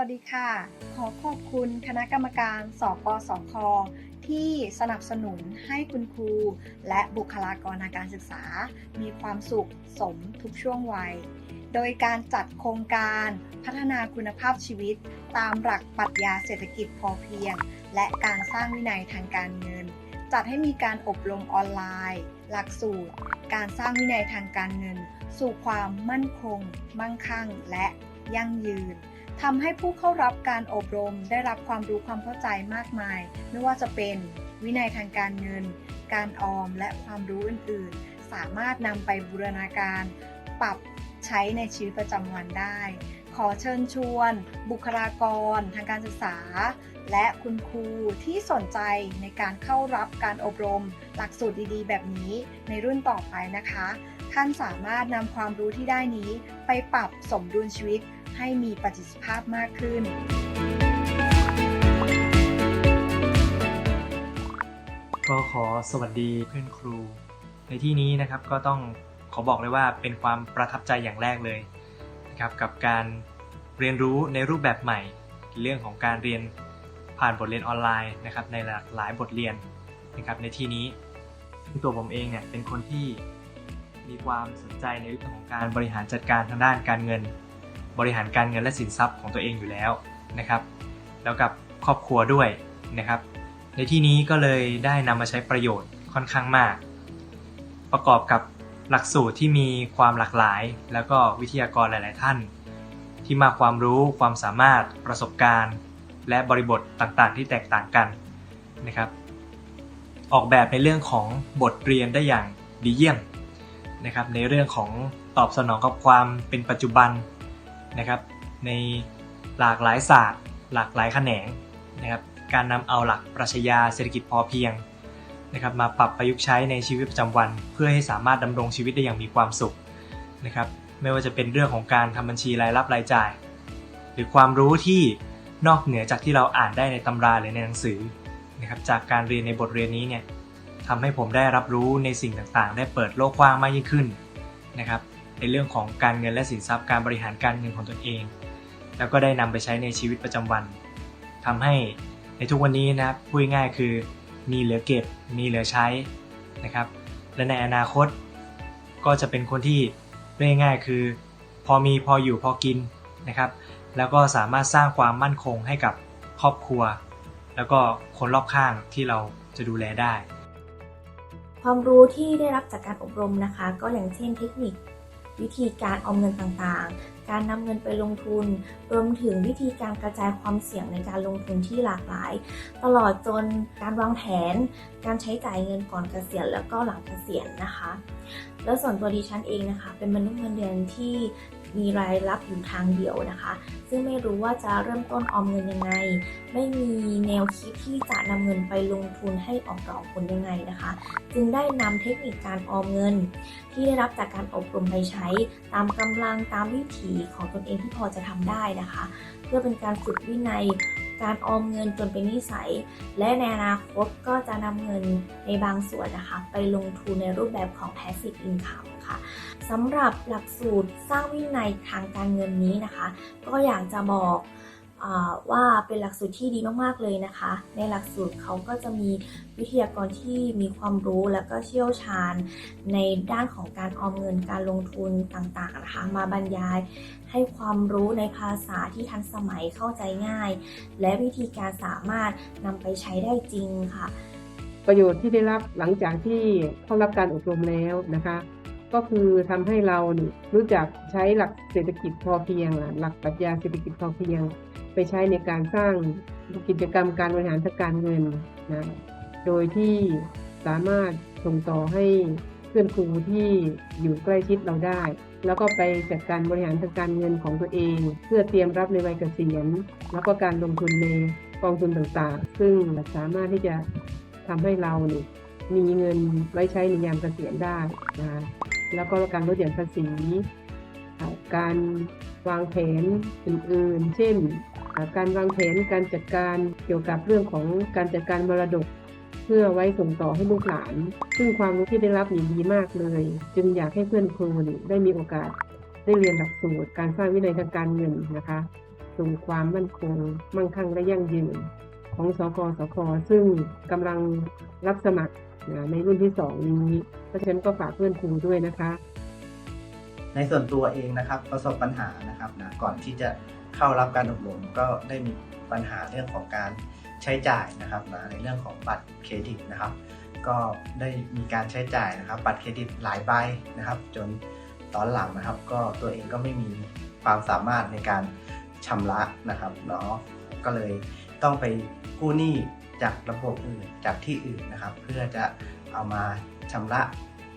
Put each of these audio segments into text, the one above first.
วัสดีค่ะ ขอขอบคุณคณะกรรมการสปสคที่สนับสนุนให้คุณครู และบุคลากรทางการศึกษา มีความสุขสมทุกช่วงวัย โดยการจัดโครงการพัฒนาคุณภาพชีวิต ตามหลักปรัชญาเศรษฐกิจพอเพียง และการสร้างวินัยทางการเงิน จัดให้มีการอบรมออนไลน์ หลักสูตร การสร้างวินัยทางการเงิน สู่ความมั่นคง มั่งคั่ง และยั่งยืน ทำให้ผู้เข้ารับการอบรมได้รับความรู้ความเข้าใจมากมาย ไม่ว่าจะเป็นวินัยทางการเงิน การออมและความรู้อื่น ๆ สามารถนำไปบูรณาการ ปรับใช้ในชีวิตประจำวันได้ ขอเชิญชวน บุคลากร ทางการศึกษา และคุณครูที่สนใจในการเข้ารับการอบรม หลักสูตรดีๆ แบบนี้ในรุ่นต่อไปนะคะ ท่านสามารถนำความรู้ที่ได้นี้ไปปรับสมดุลชีวิต ให้มีประสิทธิภาพมากขึ้น ก็ขอสวัสดีเพื่อนครู ในที่นี้นะครับก็ต้องขอบอกเลยว่าเป็นความประทับใจอย่างแรกเลยนะครับกับการเรียนรู้ในรูปแบบใหม่ เรื่องของการเรียนผ่านบทเรียนออนไลน์นะครับในหลากหลายบทเรียนนะครับในที่นี้ตัวผมเองเนี่ยเป็นคนที่มีความสนใจในเรื่องของการบริหารจัดการทางด้านการเงิน บริหารการเงินและสินทรัพย์ของตัวเองอยู่แล้วนะครับ แล้วกับครอบครัวด้วยนะครับ ในที่นี้ก็เลยได้นำมาใช้ประโยชน์ค่อนข้างมาก ประกอบกับหลักสูตรที่มีความหลากหลาย แล้วก็วิทยากรหลาย ๆ ท่าน ที่มาความรู้ความสามารถประสบการณ์ และบริบทต่างๆ ที่แตกต่างกันนะครับ ออกแบบในเรื่องของบทเรียนได้อย่างดีเยี่ยมนะครับในเรื่องของตอบสนองกับความเป็นปัจจุบัน นะครับ ในหลากหลายศาสตร์ หลากหลายแขนงนะครับ การนำเอาหลักปรัชญาเศรษฐกิจพอเพียงนะครับมาปรับประยุกต์ใช้ในชีวิตประจำวัน เพื่อให้สามารถดำรงชีวิตได้อย่างมีความสุขนะครับ ไม่ว่าจะเป็นเรื่องของการทำบัญชีรายรับรายจ่าย หรือความรู้ที่นอกเหนือจากที่เราอ่านได้ในตำราหรือในหนังสือนะครับ จากการเรียนในบทเรียนนี้เนี่ยทำให้ผมได้รับรู้ในสิ่งต่างๆ ได้เปิดโลกกว้างมากยิ่งขึ้นนะครับ ในเรื่องของการเงินและสินทรัพย์การบริหารการเงินของตนเอง แล้วก็ได้นำไปใช้ในชีวิตประจำวันทำให้ในทุกวันนี้นะครับพูดง่ายคือมีเหลือเก็บมีเหลือใช้นะครับและในอนาคตก็จะเป็นคนที่เรียกง่ายคือ พอมีพออยู่พอกินนะครับ แล้วก็สามารถสร้างความมั่นคงให้กับครอบครัว แล้วก็คนรอบข้างที่เราจะดูแลได้ ความรู้ที่ได้รับจากการอบรมนะคะ ก็อย่างเช่นเทคนิค วิธีการออมเงินต่างๆ การนำเงินไปลงทุน รวมถึงวิธีการกระจายความเสี่ยงในการลงทุนที่หลากหลาย ตลอดจนการวางแผน การใช้จ่ายเงินก่อนเกษียณแล้วก็หลังเกษียณนะคะ แล้วส่วนตัวดิฉันเองนะคะ เป็นมนุษย์เงินเดือนที่ มีรายรับอยู่ทางเดียวนะคะ ซึ่งไม่รู้ว่าจะเริ่มต้นออมเงินยังไง ไม่มีแนวคิดที่จะนำเงินไปลงทุนให้ออกดอกผลยังไงนะคะ จึงได้นำเทคนิคการออมเงิน ที่ได้รับจากการอบรมไปใช้ ตามกำลังตามวิถีของตนเองที่พอจะทำได้นะคะ เพื่อเป็นการฝึกวินัยการออมเงินจนเป็นนิสัย และในอนาคตก็จะนำเงินในบางส่วนนะคะ ไปลงทุนในรูปแบบของ passive income ค่ะ สำหรับหลักสูตรสร้างวินัยทางการเงินนี้นะคะ ก็อยากจะบอกว่าเป็นหลักสูตรที่ดีมากๆเลยนะคะ ในหลักสูตรเขาก็จะมีวิทยากรที่มีความรู้และก็เชี่ยวชาญ ในด้านของการออมเงินการลงทุนต่างๆนะคะ มาบรรยายให้ความรู้ในภาษาที่ทันสมัยเข้าใจง่าย และวิธีการสามารถนำไปใช้ได้จริงค่ะ ประโยชน์ที่ได้รับหลังจากที่เข้ารับการอบรมแล้วนะคะ ก็คือทำให้เรารู้จักใช้หลักเศรษฐกิจพอเพียง หลักปรัชญาเศรษฐกิจพอเพียง ไปใช้ในการสร้างกิจกรรมการบริหารทางการเงินนะโดยที่สามารถส่งต่อให้เพื่อนครูที่อยู่ใกล้ชิดเราได้ แล้วก็ไปจัดการบริหารทางการเงินของตัวเอง เพื่อเตรียมรับในวัยเกษียณ แล้วก็การลงทุนในกองทุนต่างๆ ซึ่งสามารถที่จะทำให้เรานี่มีเงินไว้ใช้ในยามเกษียณได้นะ แล้วก็การลดหย่อนภาษีการวางแผนอื่นๆ เช่น การวางแผนการจัดการเกี่ยวกับเรื่องของการจัดการมรดก เพื่อไว้ส่งต่อให้ลูกหลาน ซึ่งความรู้ที่ได้รับนี่ดีมากเลย จึงอยากให้เพื่อนครูนี่ได้มีโอกาสได้เรียนหลักสูตร การสร้างวินัยทางการเงินนะคะสู่ความมั่นคงมั่งคั่งและยั่งยืน ของสกสคซึ่งกำลังรับสมัคร นะในรุ่นที่สองนี้ เพราะฉะนั้นก็ฝากเพื่อนครูด้วยนะคะ ในส่วนตัวเองนะครับประสบปัญหานะครับนะก่อนที่จะเข้ารับการอบรมก็ได้มีปัญหาเรื่องของการใช้จ่ายนะครับนะในเรื่องของบัตรเครดิตนะครับ ก็ได้มีการใช้จ่ายนะครับ บัตรเครดิตหลายใบนะครับ จนตอนหลังนะครับ ก็ตัวเองก็ไม่มีความสามารถในการชำระนะครับเนาะก็เลยต้องไปกู้หนี้ จากระบบอื่นจากที่อื่นนะครับ เพื่อจะเอามาชำระ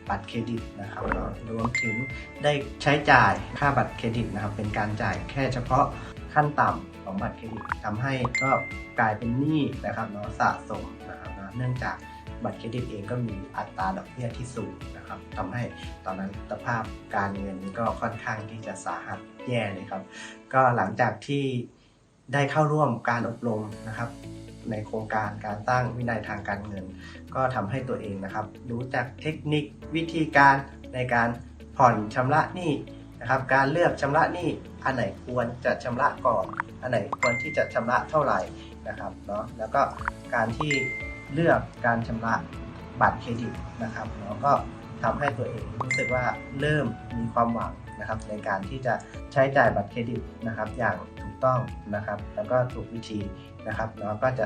บัตรเครดิตนะครับรวมถึงได้ใช้จ่ายค่าบัตรเครดิตนะครับ เป็นการจ่ายแค่เฉพาะขั้นต่ำของบัตรเครดิตทำให้ก็กลายเป็นหนี้นะครับเนาะสะสมนะครับนะเนื่องจากบัตรเครดิตเองก็มีอัตราดอกเบี้ยที่สูงนะครับทำให้ตอนนั้นสภาพการเงินก็ค่อนข้างที่จะสาหัสแย่เลยครับ ก็หลังจากที่ได้เข้าร่วมการอบรมนะครับ ในโครงการการสร้างวินัยทางการเงิน ก็ทำให้ตัวเองนะครับ รู้จักเทคนิควิธีการในการผ่อนชำระหนี้นะครับ การเลือกชำระหนี้อันไหนควรจะชำระก่อน อันไหนควรที่จะชำระเท่าไหร่นะครับเนาะแล้วก็การที่เลือกการชำระบัตรเครดิตนะครับเนาะก็ทำให้ตัวเองรู้สึกว่าเริ่มมีความหวังนะครับในการที่จะใช้จ่ายบัตรเครดิตนะครับอย่าง ต้องนะครับแล้วก็ถูกวิธีนะครับเนาะก็จะ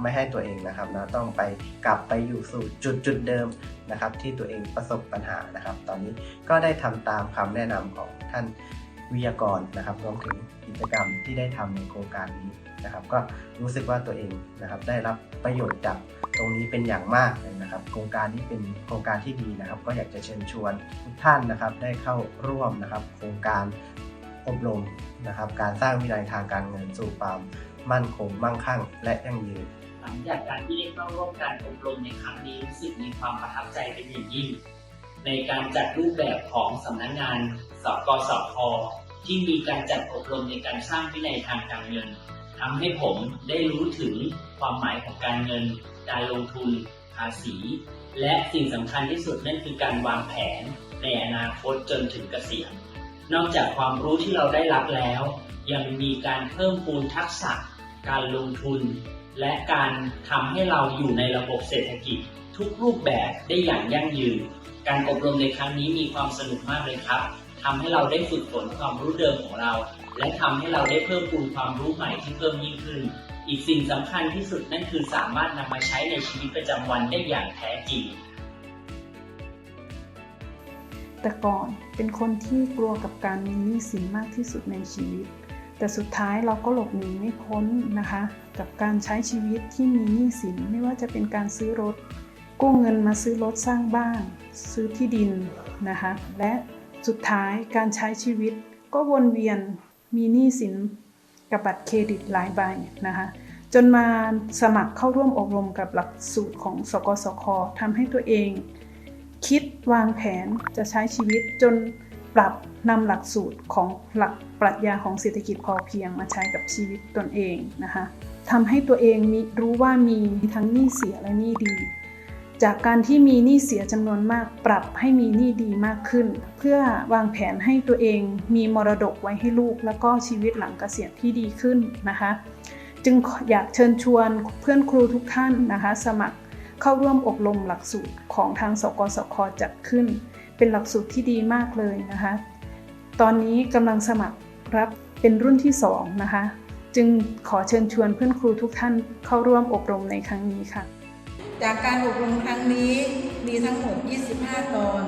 ไม่ให้ตัวเองนะครับเนะต้องไปกลับไปอยู่สู่จุดจุดเดิมนะครับที่ตัวเองประสบปัญหานะครับ ตอนนี้ก็ได้ทำตามคำแนะนำของท่านวิทยากรนะครับรวมถึงกิจกรรมที่ได้ทำในโครงการนี้นะครับ ก็รู้สึกว่าตัวเองนะครับได้รับประโยชน์จากตรงนี้เป็นอย่างมากเลยนะครับ โครงการนี้เป็นโครงการที่ดีนะครับ ก็อยากจะเชิญชวนทุกท่านนะครับได้เข้าร่วมนะครับ โครงการ อบรมนะครับ การสร้างวินัยทางการเงินสู่ความมั่นคงมั่งคั่ง และยั่งยืน หลังจากการที่ได้เข้าร่วมการอบรมในครั้งนี้รู้สึกมีความประทับใจเป็นอย่างยิ่ง ในการจัดรูปแบบของสำนักงานสกสคที่มีการจัดอบรมในการสร้างวินัยทางการเงินทำให้ผมได้รู้ถึงความหมายของการเงิน การลงทุน ภาษี และสิ่งสำคัญที่สุดนั่นคือการวางแผนในอนาคตจนถึงเกษียณ นอกจากความรู้ที่เราได้รับแล้ว ยังมีการเพิ่มพูนทักษะ การลงทุน และการทำให้เราอยู่ในระบบเศรษฐกิจ ทุกรูปแบบได้อย่างยั่งยืน การอบรมในครั้งนี้มีความสนุกมากเลยครับทำให้เราได้ฝึกฝนความรู้เดิมของเรา และทำให้เราได้เพิ่มพูนความรู้ใหม่ที่เพิ่มยิ่งขึ้น อีกสิ่งสำคัญที่สุดนั่นคือสามารถนำมาใช้ในชีวิตประจำวันได้อย่างแท้จริง แต่ก่อนเป็นคนที่กลัวกับการมีหนี้สินมากที่สุดในชีวิต แต่สุดท้ายเราก็หลบหนีไม่พ้นนะคะ กับการใช้ชีวิตที่มีหนี้สินไม่ว่าจะเป็นการซื้อรถ กู้เงินมาซื้อรถสร้างบ้าน ซื้อที่ดินนะคะ และสุดท้ายการใช้ชีวิตก็วนเวียนมีหนี้สินกับบัตรเครดิตหลายใบนะคะจนมาสมัครเข้าร่วมอบรมกับหลักสูตรของสกสคทำให้ตัวเอง คิดวางแผนจะใช้ชีวิตจนปรับนำหลักสูตรของหลักปรัชญาของเศรษฐกิจพอเพียงมาใช้กับชีวิตตนเองนะคะทำให้ตัวเองมีรู้ว่ามีทั้งหนี้เสียและหนี้ดี จากการที่มีหนี้เสียจำนวนมาก ปรับให้มีหนี้ดีมากขึ้น เพื่อวางแผนให้ตัวเองมีมรดกไว้ให้ลูก แล้วก็ชีวิตหลังเกษียณที่ดีขึ้นนะคะ จึงอยากเชิญชวนเพื่อนครูทุกท่านนะคะ สมัคร เข้าร่วมอบรมหลักสูตรของทางสกสคจัดขึ้น เป็นหลักสูตรที่ดีมากเลยนะคะ ตอนนี้กำลังสมัครรับเป็นรุ่นที่2นะคะ จึงขอเชิญชวนเพื่อนครูทุกท่านเข้าร่วมอบรมในครั้งนี้ค่ะ จากการอบรมครั้งนี้มีทั้งหมด 25 ตอน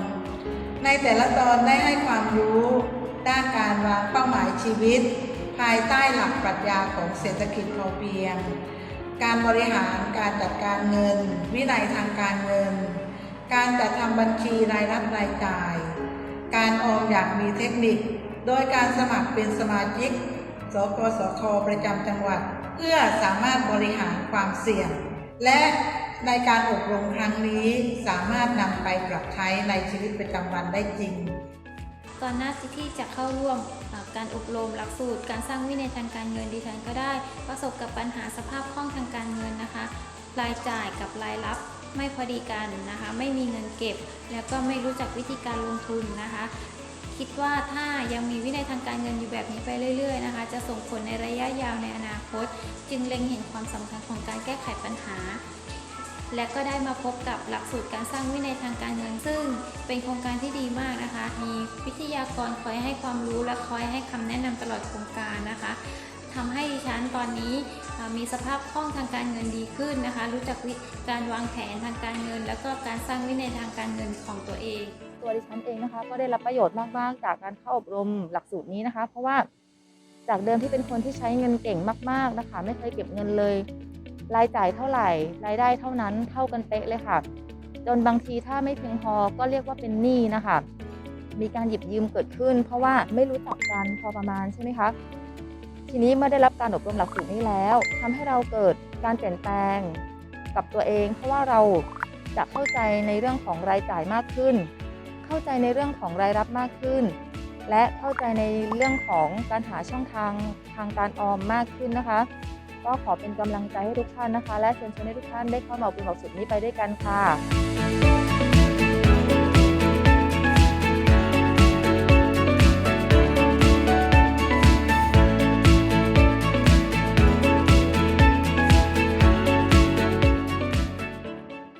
ในแต่ละตอนได้ให้ความรู้ด้านการวางเป้าหมายชีวิต ภายใต้หลักปรัชญาของเศรษฐกิจพอเพียง การบริหารการจัดการเงิน วินัยทางการเงิน การจัดทำบัญชีรายรับรายจ่าย การออมอย่างมีเทคนิค โดยการสมัครเป็นสมาชิก สกสคประจำจังหวัด เพื่อสามารถบริหารความเสี่ยง และในการอบรมครั้งนี้สามารถนำไปปรับใช้ในชีวิตประจำวันได้จริง ก่อนหน้าที่จะเข้าร่วม การอบรมหลักสูตร การสร้างวินัยทางการเงินดิฉันก็ได้ ประสบกับปัญหาสภาพคล่องทางการเงินนะคะ รายจ่ายกับรายรับไม่พอดีกันนะคะ ไม่มีเงินเก็บ แล้วก็ไม่รู้จักวิธีการลงทุนนะคะ คิดว่าถ้ายังมีวินัยทางการเงินอยู่แบบนี้ไปเรื่อย ๆ นะคะ จะส่งผลในระยะยาวในอนาคต จึงเล็งเห็นความสำคัญของการแก้ไขปัญหา และก็ได้มาพบกับหลักสูตรการสร้างวินัยทางการเงินซึ่ง เป็นโครงการที่ดีมากนะคะ มีวิทยากรคอยให้ความรู้และคอยให้คำแนะนำตลอดโครงการนะคะทำให้ดิฉันตอนนี้มีสภาพคล่องทางการเงินดีขึ้นนะคะ รู้จักการวางแผนทางการเงิน แล้วก็การสร้างวินัยทางการเงินของตัวเอง ตัวดิฉันเองนะคะ ก็ได้รับประโยชน์มากๆ จากการเข้าอบรมหลักสูตรนี้นะคะ เพราะว่าจากเดิมที่เป็นคนที่ใช้เงินเก่งมาก ๆนะคะ ไม่เคยเก็บเงินเลย รายจ่ายเท่าไหร่ รายได้เท่านั้นเท่ากันเป๊ะเลยค่ะ จนบางทีถ้าไม่เพียงพอก็เรียกว่าเป็นหนี้นะคะ มีการหยิบยืมเกิดขึ้น เพราะว่าไม่รู้จักกันพอประมาณใช่ไหมคะทีนี้เมื่อได้รับการอบรมหลักสูตรนี้แล้วทำให้เราเกิดการเปลี่ยนแปลงกับตัวเอง เพราะว่าเราจะเข้าใจในเรื่องของรายจ่ายมากขึ้น เข้าใจในเรื่องของรายรับมากขึ้น และเข้าใจในเรื่องของการหาช่องทางทางการออมมากขึ้นนะคะ ก็ขอเป็นกำลังใจให้ทุกท่านนะคะ และเชิญชวนให้ทุกท่านได้เข้ามาอบรมหลักสูตรนี้ไปด้วยกันค่ะ